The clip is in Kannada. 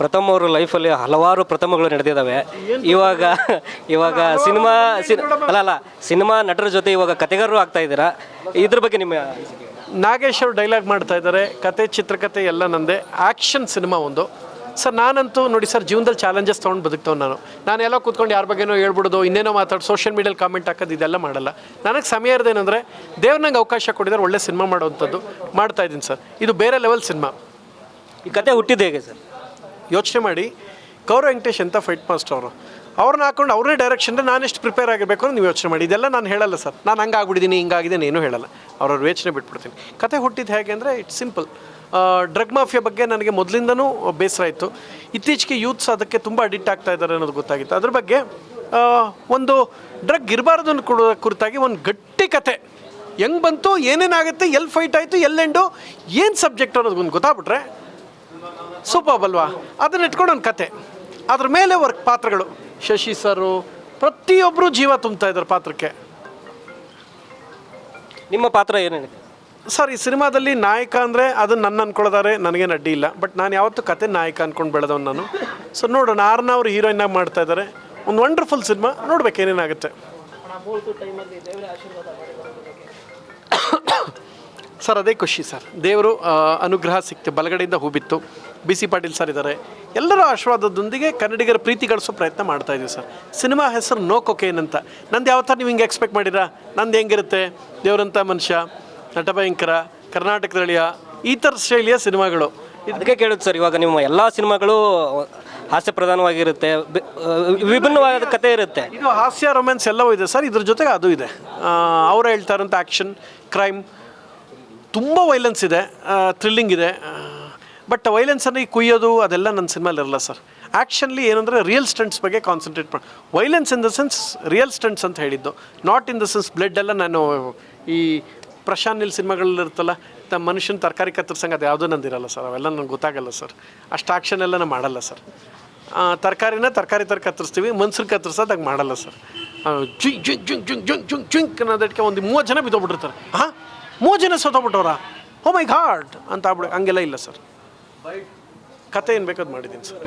ಪ್ರಥಮ್ ಅವರು ಲೈಫಲ್ಲಿ ಹಲವಾರು ಪ್ರಥಮಗಳು ನಡೆದಿದ್ದಾವೆ. ಇವಾಗ ಇವಾಗ ಸಿನಿಮಾ ಸಿನ್- ಅಲ್ಲ ಅಲ್ಲ ಸಿನಿಮಾ ನಟರ ಜೊತೆ ಇವಾಗ ಕತೆಗಾರರು ಆಗ್ತಾ ಇದ್ದೀರಾ? ಇದ್ರ ಬಗ್ಗೆ ನಿಮ್ಮ ನಾಗೇಶ್ ಅವರು ಡೈಲಾಗ್ ಮಾಡ್ತಾ ಇದ್ದಾರೆ. ಕತೆ ಚಿತ್ರಕತೆ ಎಲ್ಲ ನಂದೇ. ಆ್ಯಕ್ಷನ್ ಸಿನಿಮಾ ಒಂದು. ಸರ್ ನಾನಂತೂ ನೋಡಿ ಸರ್ ಜೀವನದಲ್ಲಿ ಚಾಲೆಂಜಸ್ ತೊಗೊಂಡು ಬದುಕ್ತವ್ ನಾನು. ನಾನು ಎಲ್ಲ ಕೂತ್ಕೊಂಡು ಯಾರ ಬಗ್ಗೆನೋ ಹೇಳ್ಬಿಡೋದು ಇನ್ನೇನೋ ಮಾತಾಡೋದು ಸೋಷಿಯಲ್ ಮೀಡಿಯಲ್ಲಿ ಕಾಮೆಂಟ್ ಹಾಕೋದು ಇದೆಲ್ಲ ಮಾಡಲ್ಲ. ನನಗೆ ಸಮಯ ಇರೋದೇನೆಂದರೆ ದೇವ್ರ ನಂಗೆ ಅವಕಾಶ ಕೊಟ್ಟಿದ್ದಾರೆ ಒಳ್ಳೆ ಸಿನಿಮಾ ಮಾಡೋವಂಥದ್ದು ಮಾಡ್ತಾ ಇದ್ದೀನಿ ಸರ್ ಇದು ಬೇರೆ ಲೆವೆಲ್ ಸಿನಿಮಾ ಈ ಕತೆ ಹುಟ್ಟಿದ್ದು ಹೇಗೆ ಸರ್ ಯೋಚನೆ ಮಾಡಿ, ಗೌರವ್ ವೆಂಕಟೇಶ್ ಅಂತ ಫೈಟ್ ಮಾಸ್ಟರ್ ಅವರು? ಅವ್ರನ್ನ ಹಾಕೊಂಡು ಅವ್ರನ್ನೇ ಡೈರೆಕ್ಷನ್ ನಾನು ಎಷ್ಟು ಪ್ರಿಪೇರ್ ಆಗಿರಬೇಕು ನೀವು ಯೋಚನೆ ಮಾಡಿ. ಇದೆಲ್ಲ ನಾನು ಹೇಳಲ್ಲ ಸರ್. ನಾನು ಹಂಗೆ ಆಗ್ಬಿಟ್ಟಿದ್ದೀನಿ ಹಿಂಗಾಗಿದ್ದೀನಿ ಏನೂ ಹೇಳಲ್ಲ. ಅವ್ರವ್ರ ಯೋಚನೆ ಬಿಟ್ಬಿಡ್ತೀನಿ. ಕತೆ ಹುಟ್ಟಿದ್ದು ಹೇಗೆ ಅಂದರೆ ಇಟ್ಸ್ ಸಿಂಪಲ್ ಡ್ರಗ್ ಮಾಫಿಯಾ ಬಗ್ಗೆ ನನಗೆ ಮೊದಲಿಂದನೂ ಬೇಸರ ಇತ್ತು. ಇತ್ತೀಚೆಗೆ ಯೂತ್ಸ್ ಅದಕ್ಕೆ ತುಂಬ ಅಡಿಕ್ಟ್ ಆಗ್ತಾ ಇದ್ದಾರೆ ಅನ್ನೋದು ಗೊತ್ತಾಗಿತ್ತು. ಅದ್ರ ಬಗ್ಗೆ ಒಂದು ಡ್ರಗ್ ಇರಬಾರ್ದು ಅನ್ನೋ ಕುರಿತಾಗಿ ಒಂದು ಗಟ್ಟಿ ಕತೆ. ಹೆಂಗೆ ಬಂತು, ಏನೇನಾಗುತ್ತೆ, ಎಲ್ಲಿ ಫೈಟ್ ಆಯಿತು ಎಲ್ಲೆಂಡು ಏನು ಸಬ್ಜೆಕ್ಟ್ ಅನ್ನೋದು ಒಂದು ಗೊತ್ತಾಗ್ಬಿಟ್ರೆ ಸೂಪರ್ ಅಲ್ವಾ ಅದನ್ನ ಇಟ್ಕೊಂಡು ಒಂದು ಕತೆ. ಅದ್ರ ಮೇಲೆ ವರ್ಕ್ ಪಾತ್ರಗಳು. ಶಶಿ ಸರು ಪ್ರತಿಯೊಬ್ಬರು ಜೀವ ತುಂಬ್ತಾ ಇದ್ದಾರೆ ಪಾತ್ರಕ್ಕೆ. ನಿಮ್ಮ ಪಾತ್ರ ಏನೇನಿದೆ ಸರ್ ಈ ಸಿನಿಮಾದಲ್ಲಿ ನಾಯಕ ಅಂದರೆ ಅದನ್ನು ನನ್ನ ಅನ್ಕೊಳ್ಳೋದಾರೆ ನನಗೇನು ಅಡ್ಡಿ ಇಲ್ಲ. ಬಟ್ ನಾನು ಯಾವತ್ತೂ ಕತೆ ನಾಯಕ ಅಂದ್ಕೊಂಡು ಬೆಳೆದವನು ನಾನು. ಸೊ ನೋಡೋಣ ಆರ್ನ ಅವರು ಹೀರೋಯಿನ್ ಆಗಿ ಮಾಡ್ತಾ ಇದ್ದಾರೆ ಒಂದು ವಂಡರ್ಫುಲ್ ಸಿನಿಮಾ ನೋಡ್ಬೇಕು ಏನೇನಾಗುತ್ತೆ. ಸರ್ ಅದೇ ಖುಷಿ ಸರ್. ದೇವರು ಅನುಗ್ರಹ ಸಿಕ್ತು ಬಲಗಡೆಯಿಂದ ಹೂ ಬಿತ್ತು. ಬಿ ಸಿ ಪಾಟೀಲ್ ಸರ್ ಇದ್ದಾರೆ. ಎಲ್ಲರ ಆಶೀರ್ವಾದದೊಂದಿಗೆ ಕನ್ನಡಿಗರ ಪ್ರೀತಿ ಗಳಿಸೋ ಪ್ರಯತ್ನ ಮಾಡ್ತಾ ಇದ್ದೀವಿ ಸರ್. ಸಿನಿಮಾ ಹೆಸರು ನೋ ಕೊಕೇನ್ ಅಂತ. ನಂದು ಯಾವ ಥರ ನೀವು ಹಿಂಗೆ ಎಕ್ಸ್ಪೆಕ್ಟ್ ಮಾಡಿರಾ ನಂದು ಹೆಂಗಿರುತ್ತೆ? ದೇವರಂಥ ಮನುಷ್ಯ ನಟಭಯಂಕರ ಕರ್ನಾಟಕದಳಿಯ ಈ ಥರ ಶೈಲಿಯ ಸಿನಿಮಾಗಳು. ಇದಕ್ಕೆ ಕೇಳುತ್ತೆ ಸರ್ ಇವಾಗ ನಿಮ್ಮ ಎಲ್ಲ ಸಿನಿಮಾಗಳು ಹಾಸ್ಯ ಪ್ರಧಾನವಾಗಿರುತ್ತೆ ವಿಭಿನ್ನವಾದ ಕತೆ ಇರುತ್ತೆ. ಇದು ಹಾಸ್ಯ ರೊಮ್ಯಾನ್ಸ್ ಎಲ್ಲವೂ ಇದೆ ಸರ್. ಇದ್ರ ಜೊತೆಗೆ ಅದು ಇದೆ. ಅವ್ರು ಹೇಳ್ತಾ ಇರೋಂಥ ಆ್ಯಕ್ಷನ್ ಕ್ರೈಮ್ ತುಂಬ ವೈಲೆನ್ಸ್ ಇದೆ. ಥ್ರಿಲ್ಲಿಂಗ್ ಇದೆ. ಬಟ್ ವೈಲೆನ್ಸನ್ನು ಈ ಕುಯ್ಯೋದು ಅದೆಲ್ಲ ನನ್ನ ಸಿನಿಮಾಲಿ ಇರಲ್ಲ ಸರ್ ಆ್ಯಕ್ಷನ್ಲಿ ಏನಂದರೆ ರಿಯಲ್ ಸ್ಟಂಟ್ಸ್ ಬಗ್ಗೆ ಕಾನ್ಸಂಟ್ರೇಟ್ ಮಾಡಿ violence in the sense real stunts ಅಂತ ಹೇಳಿದ್ದು. Not in the sense blood ಎಲ್ಲ ನಾನು ಈ ಪ್ರಶಾಂತ್ ನಿಲ್ ಸಿನಿಮಾಗಳಲ್ಲಿ ಇರುತ್ತಲ್ಲ, ತ ಮನುಷ್ಯನ ತರಕಾರಿ ಕತ್ತರಿಸಂಗೆ ಅದು ಯಾವುದೂ ನಂದಿರಲ್ಲ ಸರ್ ಅವೆಲ್ಲ ನನಗೆ ಗೊತ್ತಾಗಲ್ಲ ಸರ್ ಅಷ್ಟು ಆ್ಯಕ್ಷನ್ ಎಲ್ಲ ನಾನು ಮಾಡಲ್ಲ ಸರ್ ತರಕಾರಿನ ತರಕಾರಿ ತರ ಕತ್ತರಿಸ್ತೀವಿ, ಮನ್ಸರು ಕತ್ತರಿಸೋದು ಹಂಗೆ ಮಾಡಲ್ಲ ಸರ್ ಜುಂಕ್ ಜುಂಕ್ ಜುಂಕ್ ಜುಂಕ್ ಜುಂಕ್ ಜುಂಕ್ ಅನ್ನೋದಕ್ಕೆ ಒಂದು ಮೂವತ್ತು ಜನ ಬಿದ್ದೋಗ್ಬಿಟ್ಟಿರ್ತಾರೆ. ಹಾಂ? ಮೂರು ಜನ ಸತ್ತೋಗ್ಬಿಟ್ಟವ್ರ ಓ oh ಮೈ ಗಾಡ್ ಅಂತ ಆಗ್ಬಿಡ ಹಂಗೆಲ್ಲ ಇಲ್ಲ ಸರ್. ಕತೆ ಏನು ಬೇಕಾದ್ ಮಾಡಿದ್ದೀನಿ ಸರ್.